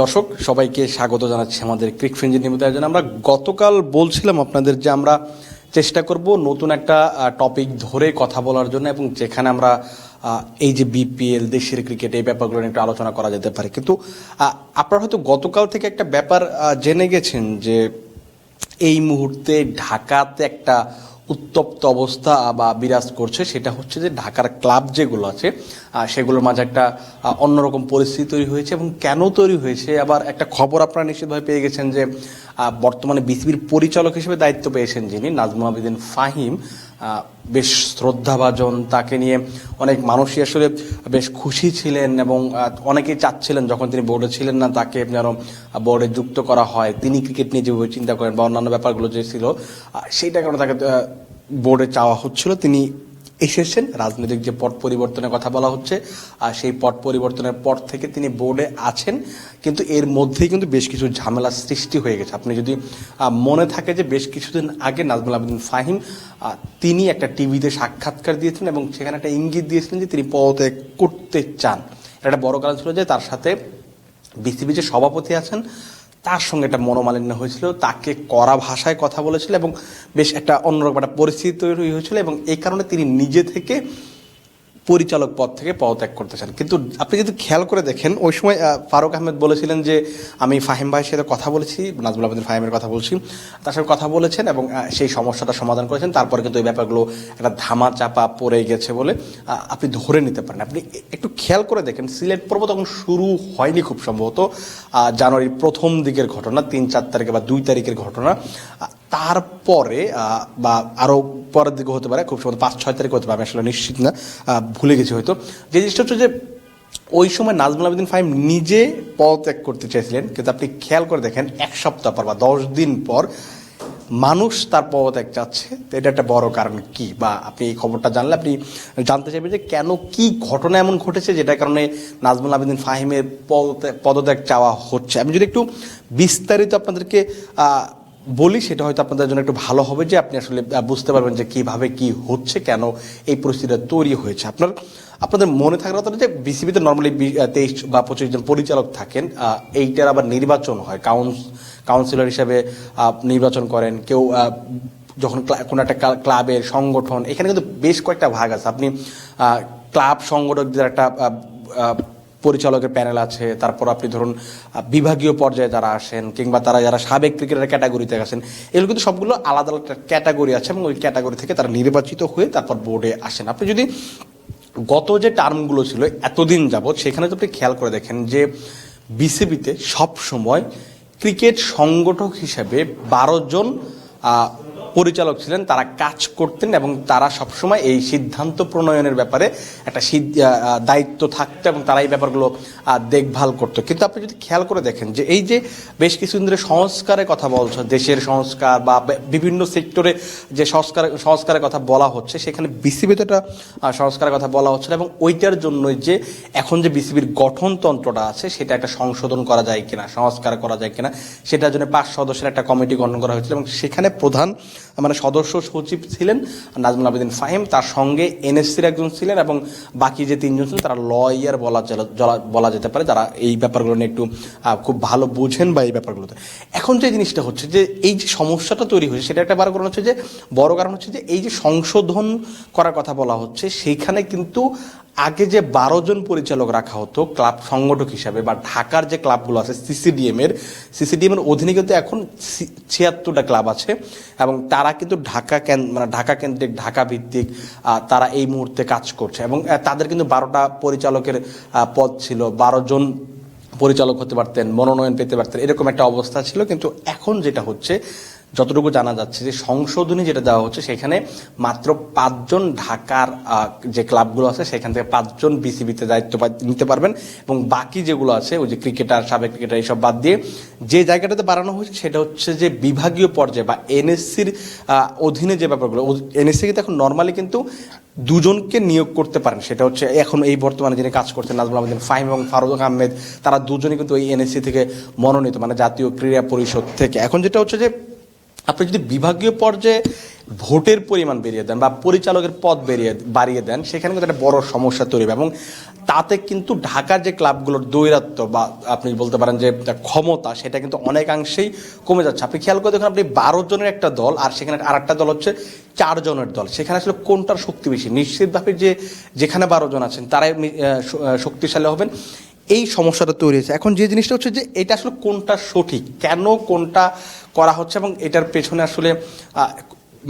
দর্শক, সবাইকে স্বাগত জানাচ্ছি আমাদের ক্রিক ফ্রেঞ্জি নিয়মিত আয়োজন আমরা গতকাল বলছিলাম আপনাদের যে আমরা চেষ্টা করব নতুন একটা টপিক ধরে কথা বলার জন্য এবং যেখানে আমরা এই যে বিপিএল দেশের ক্রিকেট এই ব্যাপারগুলো নিয়ে একটু আলোচনা করা যেতে পারে। কিন্তু আপনারা হয়তো গতকাল থেকে একটা ব্যাপার জেনে গেছেন যে এই মুহূর্তে ঢাকাতে একটা উত্তপ্ত অবস্থা বা বিরাজ করছে, সেটা হচ্ছে যে ঢাকার ক্লাব যেগুলো আছে সেগুলোর মাঝে একটা অন্যরকম পরিস্থিতি তৈরি হয়েছে এবং কেন তৈরি হয়েছে? আবার একটা খবর আপনারা নিশ্চিতভাবে পেয়ে গেছেন যে বর্তমানে বিসিবির পরিচালক হিসেবে দায়িত্ব পেয়েছেন যিনি, নাজমুল আবেদিন ফাহিম। বেশ শ্রদ্ধাভাজন তাকে নিয়ে অনেক মানুষই আসলে বেশ খুশি ছিলেন এবং অনেকেই চাচ্ছিলেন যখন তিনি বোর্ডে ছিলেন না তাকে যেন বোর্ডে যুক্ত করা হয়। তিনি ক্রিকেট নিয়ে যেভাবে চিন্তা করেন বা অন্যান্য ব্যাপারগুলো যে ছিল সেইটা কারণে তাকে বোর্ডে চাওয়া হচ্ছিল। তিনি এসেছেন। রাজনৈতিক যে পট পরিবর্তনের কথা বলা হচ্ছে, আর সেই পট পরিবর্তনের পর থেকে তিনি বোর্ডে আছেন। কিন্তু এর মধ্যেই কিন্তু বেশ কিছু ঝামেলা সৃষ্টি হয়ে গেছে। আপনি যদি মনে থাকে যে বেশ কিছুদিন আগে নাজমুল আবেদিন ফাহিম তিনি একটা টিভিতে সাক্ষাৎকার দিয়েছেন এবং সেখানে একটা ইঙ্গিত দিয়েছিলেন যে তিনি পদত্যাগ করতে চান। একটা বড় কারণ ছিল যে তার সাথে বিসিবি যে সভাপতি আছেন তার সঙ্গে একটা মনোমালিন্য হয়েছিল, তাকে কড়া ভাষায় কথা বলেছিল এবং বেশ একটা অন্যরকম একটা পরিস্থিতি তৈরি হয়েছিল এবং এই কারণে তিনি নিজে থেকে পরিচালক পদ থেকে পদত্যাগ করতে চান কিন্তু আপনি যদি খেয়াল করে দেখেন, ওই সময় ফারুক আহমেদ বলেছিলেন যে, আমি ফাহিম ভাইয়ের সাথে কথা বলেছি, নাজমুল আহমেদ ফাহিমের কথা বলছি। তার সাথে কথা বলেছেন এবং সেই সমস্যাটা সমাধান করেছেন। তারপরে কিন্তু এই ব্যাপারগুলো একটা ধামা চাপা পড়ে গেছে বলে আপনি ধরে নিতে পারেন। আপনি একটু খেয়াল করে দেখেন, সিলেট পর্ব তখন শুরু হয়নি খুব সম্ভবত। জানুয়ারির প্রথম দিকের ঘটনা, তিন চার তারিখে বা দুই তারিখের ঘটনা। তারপরে বা আরও পরের দিকে হতে পারে, খুব সম্ভবত পাঁচ, ছয় তারিখ হতে পারে, আমি আসলে নিশ্চিত না ভুলে গেছি হয়তো। যে জিনিসটা হচ্ছে যে, ওই সময় নাজমুল আবেদিন ফাহিম নিজে পদত্যাগ করতে চাইছিলেন কিন্তু আপনি খেয়াল করে দেখেন, এক সপ্তাহ পর বা দশ দিন পর মানুষ তার পদত্যাগ চাচ্ছে এটা একটা বড় কারণ কি? বা আপনি এই খবরটা জানলে আপনি জানতে চাইবেন যে কেন কি ঘটনা এমন ঘটেছে, যেটার কারণে নাজমুল আবেদিন ফাহিমের পদত্যাগ- চাওয়া হচ্ছে। আমি যদি একটু বিস্তারিত আপনাদেরকে বলি, সেটা হয়তো আপনাদের জন্য একটু ভালো হবে যে আপনি আসলে বুঝতে পারবেন যে কীভাবে কি হচ্ছে, কেন এই পরিস্থিতিটা তৈরি হয়েছে। আপনার, আপনাদের মনে থাকার কথা যে বিসিবিতে নর্মালি তেইশ বা পঁচিশ জন পরিচালক থাকেন এইটার আবার নির্বাচন হয়। কাউন্স কাউন্সিলর হিসেবে নির্বাচন করেন, কেউ যখন কোনো একটা ক্লাবের সংগঠন, এখানে কিন্তু বেশ কয়েকটা ভাগ আছে। আপনি ক্লাব সংগঠকদের একটা পরিচালকের প্যানেল আছে, তারপর আপনি ধরুন বিভাগীয় পর্যায়ে যারা আসেন, কিংবা তারা যারা সাবেক ক্রিকেটের ক্যাটাগরিতে আসেন এগুলো কিন্তু সবগুলো আলাদা আলাদা ক্যাটাগরি আছে এবং ওই ক্যাটাগরি থেকে তারা নির্বাচিত হয়ে তারপর বোর্ডে আসেন। আপনি যদি গত যে টার্মগুলো ছিল, এতদিন যাবৎ, সেখানে তো আপনি খেয়াল করে দেখেন যে বিসিবিতে সব সময় ক্রিকেট সংগঠক হিসেবে বারো জন পরিচালক ছিলেন, তারা কাজ করতেন এবং তারা সবসময় এই সিদ্ধান্ত প্রণয়নের ব্যাপারে একটা দায়িত্ব থাকতো এবং তারা এই ব্যাপারগুলো দেখভাল করতো। কিন্তু আপনি যদি খেয়াল করে দেখেন যে এই যে বেশ কিছুদিন ধরে সংস্কারের কথা বলছো, দেশের সংস্কার বা বিভিন্ন সেক্টরে যে সংস্কার, সংস্কারের কথা বলা হচ্ছে, সেখানে বিসিবিতে একটা সংস্কারের কথা বলা হচ্ছে এবং ওইটার জন্যই যে এখন যে বিসিবির গঠনতন্ত্রটা আছে, সেটা একটা সংশোধন করা যায় কিনা, সংস্কার করা যায় কিনা, সেটার জন্য পাঁচ সদস্যের একটা কমিটি গঠন করা হয়েছিল এবং সেখানে প্রধান মানে সদস্য সচিব ছিলেন নাজমুল আবেদিন ফাহিম। তার সঙ্গে এনএসসির একজন ছিলেন এবং বাকি যে তিনজন ছিলেন, তারা লয়ার বলা বলা যেতে পারে। যারা এই ব্যাপারগুলো নিয়ে একটু খুব ভালো বুঝেন বা এই ব্যাপারগুলোতে। এখন যে জিনিসটা হচ্ছে যে, এই যে সমস্যাটা তৈরি হয়েছে, সেটা একটা বড় কারণ হচ্ছে যে, বড় কারণ হচ্ছে যে, এই যে সংশোধন করার কথা বলা হচ্ছে, সেইখানে কিন্তু আগে যে বারো জন পরিচালক রাখা হতো ক্লাব সংগঠক হিসাবে বা ঢাকার যে ক্লাবগুলো আছে সিসিডিএম এর সিসিডিএম এর অধীনে কিন্তু এখন ছিয়াত্তরটা ক্লাব আছে এবং তারা কিন্তু ঢাকা মানে ঢাকা কেন্দ্রিক, ঢাকা ভিত্তিক তারা এই মুহূর্তে কাজ করছে এবং তাদের কিন্তু বারোটা পরিচালকের পদ ছিল। বারো জন পরিচালক হতে পারতেন, মনোনয়ন পেতে পারতেন, এরকম একটা অবস্থা ছিল। কিন্তু এখন যেটা হচ্ছে যতটুকু জানা যাচ্ছে যে সংশোধনী যেটা দেওয়া হচ্ছে, সেখানে মাত্র পাঁচজন ঢাকার যে ক্লাবগুলো আছে, সেখান থেকে পাঁচজন বিসিবিতে দায়িত্ব নিতে পারবেন এবং বাকি যেগুলো আছে, ওই যে ক্রিকেটার, সাবেক ক্রিকেটার, এইসব বাদ দিয়ে যে জায়গাটাতে বাড়ানো হয়েছে, সেটা হচ্ছে যে বিভাগীয় পর্যায়ে বা এনএসসির অধীনে যে ব্যাপারগুলো এনএসসি কিন্তু এখন নর্মালি কিন্তু দুজনকে নিয়োগ করতে পারেন। সেটা হচ্ছে এখন এই বর্তমানে যিনি কাজ করছেন, নাজমুল আহমেদ ফাহিম এবং ফারুক আহমেদ, তারা দুজনই কিন্তু ওই এনএসসি থেকে মনোনীত মানে জাতীয় ক্রীড়া পরিষদ থেকে। এখন যেটা হচ্ছে যে আপনি যদি বিভাগীয় পর্যায়ে ভোটের পরিমাণ বেরিয়ে দেন বা পরিচালকের পদ বেরিয়ে, বাড়িয়ে দেন, সেখানে কিন্তু একটা বড় সমস্যা তৈরি হবে এবং তাতে কিন্তু ঢাকার যে ক্লাবগুলোর দৈরাত্য বা আপনি বলতে পারেন যে ক্ষমতা, সেটা কিন্তু অনেকাংশেই কমে যাচ্ছে। আপনি খেয়াল করে দেখুন, আপনি বারো জনের একটা দল আর সেখানে আর একটা দল হচ্ছে চার জনের দল। সেখানে আসলে কোনটার শক্তি বেশি? নিশ্চিতভাবে যে যেখানে বারো জন আছেন, তারাই শক্তিশালী হবেন। এই সমস্যাটা তৈরি হয়েছে। এখন যে জিনিসটা হচ্ছে যে এটা আসলে কোনটা সঠিক, কেন কোনটা করা হচ্ছে এবং এটার পেছনে আসলে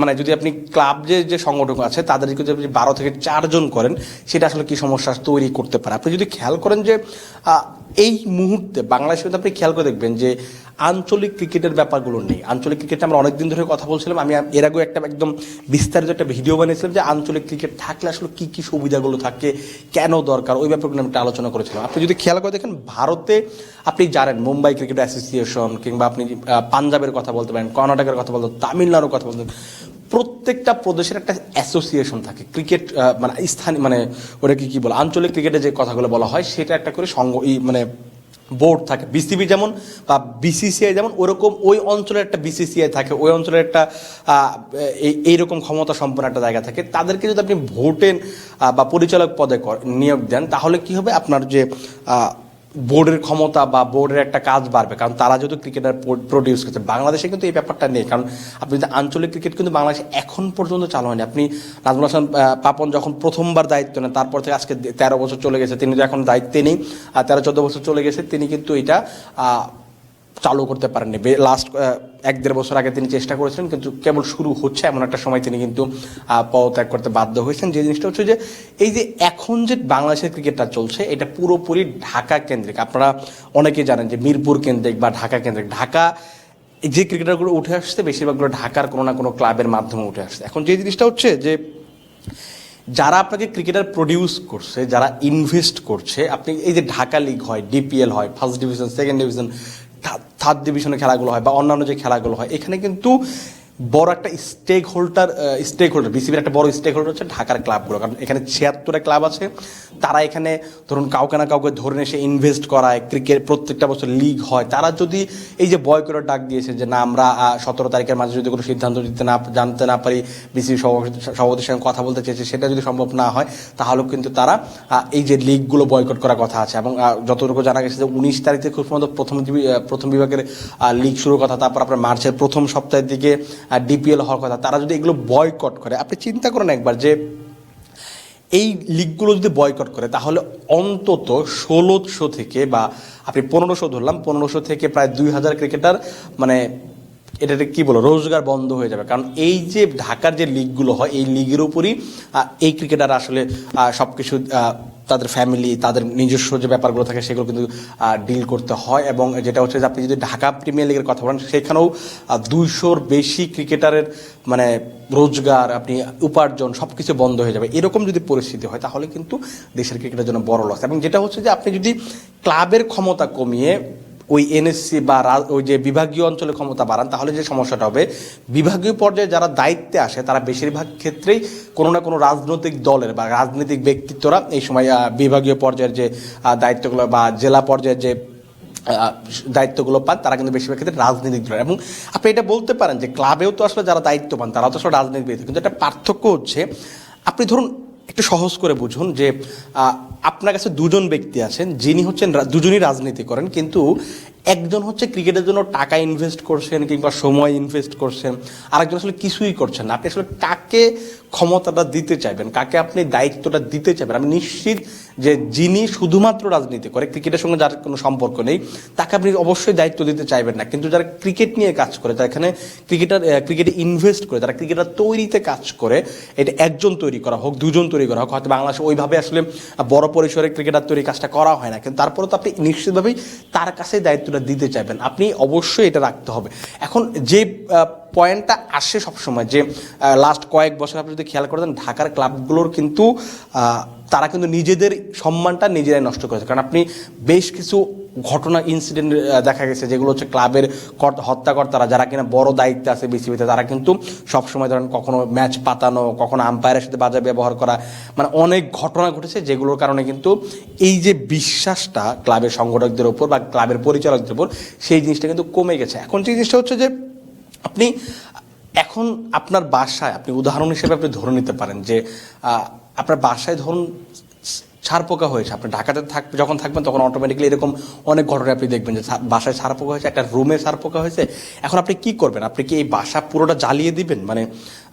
মানে যদি আপনি ক্লাব যে যে সংগঠক আছে তাদের যদি আপনি বারো থেকে চারজন করেন, সেটা আসলে কি সমস্যা তৈরি করতে পারে? আপনি যদি খেয়াল করেন যে এই মুহূর্তে বাংলাদেশে কিন্তু আপনি খেয়াল করে দেখবেন যে আঞ্চলিক ক্রিকেটের ব্যাপারগুলো নেই। আঞ্চলিক ক্রিকেটে আমরা অনেকদিন ধরে কথা বলছিলাম। আমি এর আগেও একটা একদম বিস্তারিত একটা ভিডিও বানিয়েছিলাম যে আঞ্চলিক ক্রিকেট থাকলে আসলে কি কি সুবিধাগুলো থাকে, কেন দরকার, ওই ব্যাপারগুলো আমি একটা আলোচনা করেছিলাম। আপনি যদি খেয়াল করে দেখেন, ভারতে আপনি জানেন, মুম্বাই ক্রিকেট অ্যাসোসিয়েশন কিংবা আপনি পাঞ্জাবের কথা বলতে পারেন, কর্ণাটকের কথা বলতে তামিলনাড়ুর কথা বলতে প্রত্যেকটা প্রদেশের একটা অ্যাসোসিয়েশন থাকে। ক্রিকেট মানে স্থানীয় মানে ওটা কি কি বলে, আঞ্চলিক ক্রিকেটে যে কথাগুলো বলা হয়, সেটা একটা করে সঙ্গ মানে বোর্ড থাকে, বিসিবি যেমন, বা বিসিসিআই যেমন, ওরকম ওই অঞ্চলের একটা বিসিসিআই থাকে, ওই অঞ্চলের একটা এইরকম ক্ষমতা সম্পন্ন একটা জায়গা থাকে। তাদেরকে যদি আপনি ভোটের বা পরিচালক পদে নিয়োগ দেন, তাহলে কি হবে? আপনার যে বোর্ডের ক্ষমতা বা বোর্ডের একটা কাজ বাড়বে। কারণ তারা যেহেতু ক্রিকেটার প্রডিউস করছে, বাংলাদেশে কিন্তু এই ব্যাপারটা নেই। কারণ আপনি যদি আঞ্চলিক ক্রিকেট কিন্তু বাংলাদেশে এখন পর্যন্ত চালু হয়নি। আপনি নাজমুল হাসান পাপন যখন প্রথমবার দায়িত্ব নেন, তারপর থেকে আজকে তেরো বছর চলে গেছে, তিনি তো এখন দায়িত্বে নেই। আর তেরো, চোদ্দ বছর চলে গেছে, তিনি কিন্তু এটা চালু করতে পারেননি। লাস্ট এক দেড় বছর আগে তিনি চেষ্টা করেছিলেন, কিন্তু কেবল শুরু হচ্ছে এমন একটা সময় তিনি কিন্তু পদত্যাগ করতে বাধ্য হয়েছেন। যে জিনিসটা হচ্ছে যে, এই যে এখন যে বাংলাদেশের ক্রিকেটটা চলছে, এটা পুরোপুরি ঢাকা কেন্দ্রিক। আপনারা অনেকেই জানেন যে মিরপুর কেন্দ্রিক বা ঢাকা কেন্দ্রিক। ঢাকা, যে ক্রিকেটারগুলো উঠে আসছে, বেশিরভাগগুলো ঢাকার কোনো না কোনো ক্লাবের মাধ্যমে উঠে আসছে। এখন যে জিনিসটা হচ্ছে যে, যারা আপনাকে ক্রিকেটার প্রডিউস করছে, যারা ইনভেস্ট করছে, আপনি এই যে ঢাকা লিগ হয় ডিপিএল হয় first division second division third ডিভিশনে খেলাগুলো হয় বা অন্যান্য যে খেলাগুলো হয় এখানে কিন্তু বড় একটা স্টেক হোল্ডার স্টেক হোল্ডার বিসিবির একটা বড় স্টেক হোল্ডার হচ্ছে ঢাকার ক্লাবগুলো। কারণ এখানে ছিয়াত্তরটা ক্লাব আছে। তারা এখানে ধরুন কাউকে না কাউকে ধরে এসে ইনভেস্ট করায় ক্রিকেট প্রত্যেকটা বছর লিগ হয়। তারা যদি এই যে বয় করে ডাক দিয়েছে যে না, আমরা সতেরো তারিখের মাঝে যদি কোনো সিদ্ধান্ত দিতে না, জানতে না পারি বিসিবি সভাপতির সঙ্গে কথা বলতে চেয়েছে, সেটা যদি সম্ভব না হয়, তাহলেও কিন্তু তারা এই যে লিগগুলো বয়কট করার কথা আছে। এবং যতটুকু জানা গেছে যে উনিশ তারিখ থেকে খুব সম্ভবত প্রথম প্রথম বিভাগের লিগ শুরুর কথা, তারপর আপনার মার্চের প্রথম সপ্তাহের দিকে ডিপিএল হওয়ার কথা, তারা যদি এগুলো বয়কট করে, আপনি চিন্তা করেন একবার যে এই লিগগুলো যদি বয়কট করে, তাহলে অন্তত ষোলোশো থেকে বা আপনি পনেরোশো ধরলাম, পনেরোশো থেকে প্রায় দুই হাজার ক্রিকেটার মানে এটাতে কি বলো রোজগার বন্ধ হয়ে যাবে। কারণ এই যে ঢাকার যে লিগগুলো হয়, এই লিগের উপরই এই ক্রিকেটার আসলে সব কিছু তাদের ফ্যামিলি তাদের নিজস্ব যে ব্যাপারগুলো থাকে সেগুলো কিন্তু ডিল করতে হয় এবং যেটা হচ্ছে যে আপনি যদি ঢাকা প্রিমিয়ার লিগের কথা বলেন, সেখানেও দুইশোর বেশি ক্রিকেটারের মানে রোজগার, আপনি উপার্জন সব কিছু বন্ধ হয়ে যাবে। এরকম যদি পরিস্থিতি হয়, তাহলে কিন্তু দেশের ক্রিকেটের জন্য বড় লস এবং যেটা হচ্ছে যে আপনি যদি ক্লাবের ক্ষমতা কমিয়ে ওই এনএসসি বা ওই যে বিভাগীয় অঞ্চলে ক্ষমতা বাড়ান, তাহলে যে সমস্যাটা হবে, বিভাগীয় পর্যায়ে যারা দায়িত্বে আসে, তারা বেশিরভাগ ক্ষেত্রেই কোনো না কোনো রাজনৈতিক দলের বা রাজনৈতিক ব্যক্তিত্বরা এই সময় বিভাগীয় পর্যায়ের যে দায়িত্বগুলো বা জেলা পর্যায়ের যে দায়িত্বগুলো পান, তারা কিন্তু বেশিরভাগ ক্ষেত্রে রাজনৈতিক দল এবং আপনি এটা বলতে পারেন যে ক্লাবেও তো আসলে যারা দায়িত্ব পান তারাও তো আসলে রাজনৈতিক ব্যক্তি কিন্তু একটা পার্থক্য হচ্ছে, আপনি ধরুন, একটু সহজ করে বুঝুন যে আপনার কাছে দুজন ব্যক্তি আছেন যিনি হচ্ছেন দুজনই রাজনীতি করেন কিন্তু একজন হচ্ছে ক্রিকেটের জন্য টাকা ইনভেস্ট করছেন কিংবা সময় ইনভেস্ট করছেন, আরেকজন আসলে কিছুই করছেন আপনি আসলে কাকে ক্ষমতাটা দিতে চাইবেন, কাকে আপনি দায়িত্বটা দিতে চাইবেন? আমি নিশ্চিত যে যিনি শুধুমাত্র রাজনীতি করে, ক্রিকেটের সঙ্গে যার কোনো সম্পর্ক নেই, তাকে আপনি অবশ্যই দায়িত্ব দিতে চাইবেন না। কিন্তু যারা ক্রিকেট নিয়ে কাজ করে, যারা এখানে ক্রিকেটার ক্রিকেটে ইনভেস্ট করে, যারা ক্রিকেটার তৈরিতে কাজ করে, এটা একজন তৈরি করা হোক, দুজন তৈরি করা হোক, হয়তো বাংলাদেশে ওইভাবে আসলে বড় পরিসরে ক্রিকেটার তৈরি কাজটা করা হয় না, কিন্তু তারপরে তো আপনি নিশ্চিতভাবেই তার কাছে দায়িত্বটা দিতে চাইবেন। আপনি অবশ্যই এটা রাখতে হবে। এখন যে পয়েন্টটা আসে সবসময় যে লাস্ট কয়েক বছর আপনি যদি খেয়াল করেন ঢাকার ক্লাবগুলোর কিন্তু তারা কিন্তু নিজেদের সম্মানটা নিজেরাই নষ্ট করেছে। কারণ আপনি বেশ কিছু ঘটনা ইনসিডেন্ট দেখা গেছে যেগুলো হচ্ছে ক্লাবের কর্তা, হত্যাকর্তারা যারা কিনা বড় দায়িত্বে আছে বিসিবিতে তারা কিন্তু সবসময় ধরেন কখনো ম্যাচ পাতানো, কখনো আম্পায়ারের সাথে বাজে ব্যবহার করা মানে অনেক ঘটনা ঘটেছে যেগুলোর কারণে কিন্তু এই যে বিশ্বাসটা ক্লাবের সংগঠকদের উপর বা ক্লাবের পরিচালকদের উপর সেই জিনিসটা কিন্তু কমে গেছে। এখন যে জিনিসটা হচ্ছে যে আপনি এখন আপনার বাসায়, আপনি উদাহরণ হিসেবে আপনি ধরে নিতে পারেন যে আপনার বাসায় ধরুন ছাড় পোকা হয়েছে, আপনি ঢাকাতে থাক যখন থাকবেন তখন অটোমেটিক্যালি এরকম অনেক ঘটনা আপনি দেখবেন যে বাসায় ছাড় পোকা হয়েছে, একটা রুমে ছাড় পোকা হয়েছে। এখন আপনি কি করবেন? আপনি কি এই বাসা পুরোটা জ্বালিয়ে দিবেন? মানে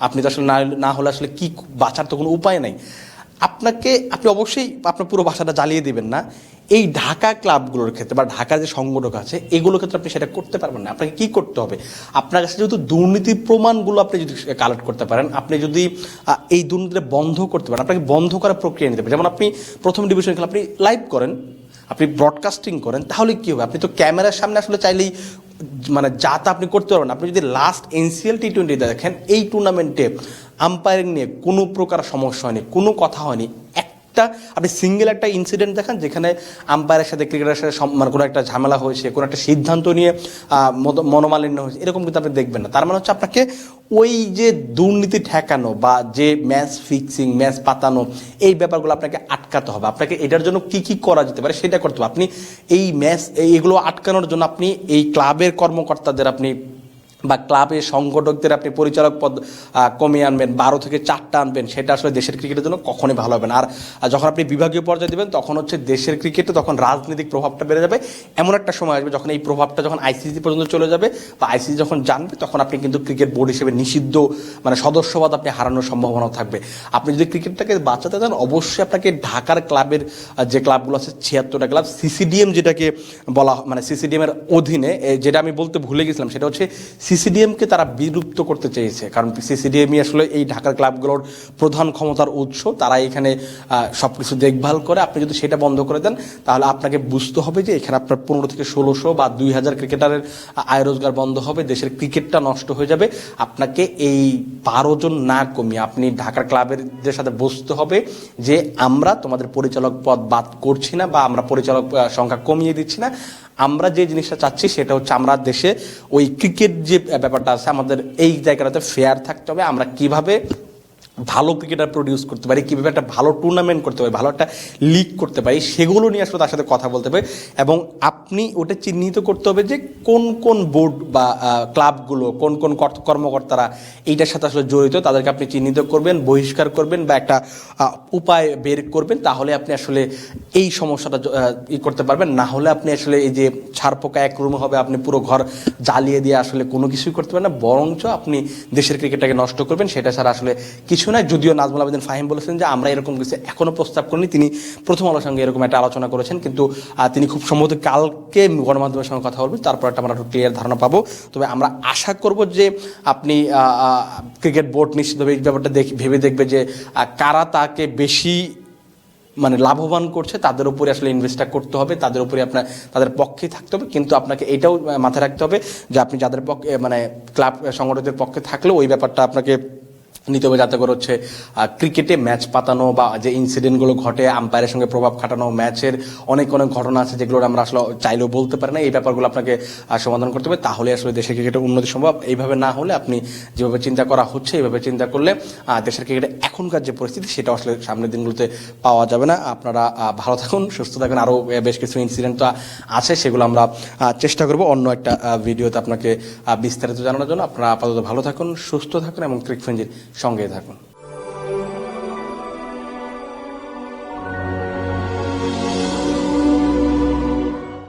আপনি তো আসলে না না হলে আসলে কি বাঁচার তো কোনো উপায় নাই। আপনাকে আপনি অবশ্যই আপনার পুরো বাসাটা জ্বালিয়ে দিবেন না। এই ঢাকা ক্লাবগুলোর ক্ষেত্রে বা ঢাকার যে সংগঠক আছে, এগুলোর ক্ষেত্রে আপনি সেটা করতে পারবেন না। আপনাকে কি করতে হবে? আপনার কাছে যেহেতু দুর্নীতির প্রমাণগুলো আপনি যদি কালেক্ট করতে পারেন, আপনি যদি এই দুর্নীতিটা বন্ধ করতে পারেন, আপনাকে বন্ধ করার প্রক্রিয়া নিতে পারেন। যেমন আপনি প্রথম ডিভিশন খেলা, আপনি লাইভ করেন, আপনি ব্রডকাস্টিং করেন, তাহলে কী হবে? আপনি তো ক্যামেরার সামনে আসলে চাইলেই মানে যা তা আপনি করতে পারবেন আপনি যদি লাস্ট এনসিএল টি টোয়েন্টি দেখেন, এই টুর্নামেন্টে আম্পায়ারিং নিয়ে কোনো প্রকার সমস্যা হয়নি, কোনো কথা হয়নি একটা আপনি সিঙ্গেল একটা ইনসিডেন্ট দেখান যেখানে আম্পায়ারের সাথে ক্রিকেটারের সাথে মানে কোনো একটা ঝামেলা হয়েছে, কোনো একটা সিদ্ধান্ত নিয়ে মনোমালিন্য হয়েছে, এরকম কিন্তু আপনি দেখবেন না। তার মানে হচ্ছে আপনাকে ওই যে দুর্নীতি ঠেকানো বা যে ম্যাচ ফিক্সিং ম্যাচ পাতানো, এই ব্যাপারগুলো আপনাকে আটকাতে হবে। আপনাকে এটার জন্য কি কি করা যেতে পারে সেটা করতে হবে। আপনি এই ম্যাচ এইগুলো আটকানোর জন্য আপনি এই ক্লাবের কর্মকর্তাদের আপনি বা ক্লাবের সংগঠকদের আপনি পরিচালক পদ কমিয়ে আনবেন, বারো থেকে চারটা আনবেন, সেটা আসলে দেশের ক্রিকেটের জন্য কখনোই ভালো হবে না। আর যখন আপনি বিভাগীয় পর্যায়ে দেবেন, তখন হচ্ছে দেশের ক্রিকেটে তখন রাজনৈতিক প্রভাবটা বেড়ে যাবে। এমন একটা সময় আসবে যখন এই প্রভাবটা যখন আইসিসি পর্যন্ত চলে যাবে বা আইসিসি যখন জানবে, তখন আপনি কিন্তু ক্রিকেট বোর্ড হিসেবে নিষিদ্ধ মানে সদস্যবাদ আপনি হারানোর সম্ভাবনা থাকবে। আপনি যদি ক্রিকেটটাকে বাঁচাতে চান, অবশ্যই আপনাকে ঢাকার ক্লাবের যে ক্লাবগুলো আছে, ছিয়াত্তরটা ক্লাব সিসিডিএম যেটাকে বলা মানে সিসিডিএম এর অধীনে যেটা আমি বলতে ভুলে গেছিলাম, সেটা হচ্ছে সিসিডিএমকে তারা বিলুপ্ত করতে চেয়েছে। কারণ সিসিডিএমই আসলে এই ঢাকার ক্লাবগুলোর প্রধান ক্ষমতার উৎস। তারা এখানে সব কিছু দেখভাল করে। আপনি যদি সেটা বন্ধ করে দেন, তাহলে আপনাকে বুঝতে হবে যে এখানে আপনার পনেরো থেকে ষোলোশো বা দুই হাজার ক্রিকেটারের আয় রোজগার বন্ধ হবে। দেশের ক্রিকেটটা নষ্ট হয়ে যাবে। আপনাকে এই বারো জন না কমিয়ে আপনি ঢাকার ক্লাবের সাথে বসতে হবে যে আমরা তোমাদের পরিচালক পদ বাদ করছি না বা আমরা পরিচালক সংখ্যা কমিয়ে দিচ্ছি না। আমরা যে জিনিসটা চাচ্ছি সেটা হচ্ছে আমরা দেশে ওই ক্রিকেট যে ব্যাপারটা আছে, আমাদের এই জায়গাটাতে ফেয়ার থাকতে হবে, আমরা কীভাবে ভালো ক্রিকেটার প্রডিউস করতে পারি, কীভাবে একটা ভালো টুর্নামেন্ট করতে পারি, ভালো একটা লিগ করতে পারি, সেগুলো নিয়ে আসলে তার সাথে কথা বলতে হবে। এবং আপনি ওটা চিহ্নিত করতে হবে যে কোন কোন বোর্ড বা ক্লাবগুলো কোন কোন কর্ত- কর্মকর্তারা এইটার সাথে আসলে জড়িত, তাদেরকে আপনি চিহ্নিত করবেন, বহিষ্কার করবেন বা একটা উপায় বের করবেন, তাহলে আপনি আসলে এই সমস্যাটা ই করতে পারবেন। না হলে আপনি আসলে এই যে ছাড় পোকা এক রুমে হবে, আপনি পুরো ঘর জ্বালিয়ে দিয়ে আসলে কোনো কিছুই করতে পারবেন না, বরঞ্চ আপনি দেশের ক্রিকেটটাকে নষ্ট করবেন, সেটা ছাড়া আসলে কিছু না যদিও নাজমুল আবেদিন ফাহিম বলেছেন যে আমরা এরকম কিছু এখনও প্রস্তাব করিনি। তিনি প্রথম আলোর সঙ্গে এরকম একটা আলোচনা করেছেন, কিন্তু তিনি খুব সম্ভবত কালকে গণমাধ্যমের সঙ্গে কথা বলবেন, তারপর একটা আমরা ক্লিয়ার ধারণা পাবো। তবে আমরা আশা করব যে আপনি ক্রিকেট বোর্ড নিশ্চিতভাবে এই ব্যাপারটা দেখ- ভেবে দেখবে যে কারা তাকে বেশি মানে লাভবান করছে, তাদের উপরে আসলে ইনভেস্টটা করতে হবে, তাদের উপরে আপনার, তাদের পক্ষে থাকতে হবে, কিন্তু আপনাকে এটাও মাথায় রাখতে হবে যে আপনি যাদের পক্ষে মানে ক্লাব সংগঠনের পক্ষে থাকলেও ওই ব্যাপারটা আপনাকে নিতে হবে যাতে করে হচ্ছে ক্রিকেটে ম্যাচ পাতানো বা যে ইনসিডেন্টগুলো ঘটে আম্পায়ারের সঙ্গে প্রভাব খাটানো ম্যাচের অনেক অনেক ঘটনা আছে যেগুলো আমরা আসলে চাইলেও বলতে পারি না। এই ব্যাপারগুলো আপনাকে সমাধান করতে হবে। তাহলে আসলে দেশের ক্রিকেটের উন্নতি সম্ভব। এইভাবে না হলে আপনি যেভাবে চিন্তা করা হচ্ছে, এইভাবে চিন্তা করলে দেশের ক্রিকেটে এখনকার যে পরিস্থিতি সেটা আসলে সামনের দিনগুলোতে পাওয়া যাবে না। আপনারা ভালো থাকুন, সুস্থ থাকুন। আরও বেশ কিছু ইনসিডেন্ট তো আছে, সেগুলো আমরা চেষ্টা করব অন্য একটা ভিডিওতে আপনাকে বিস্তারিত জানানোর জন্য। আপনারা আপাতত ভালো থাকুন, সুস্থ থাকুন এবং ক্রিক সঙ্গেই থাকুন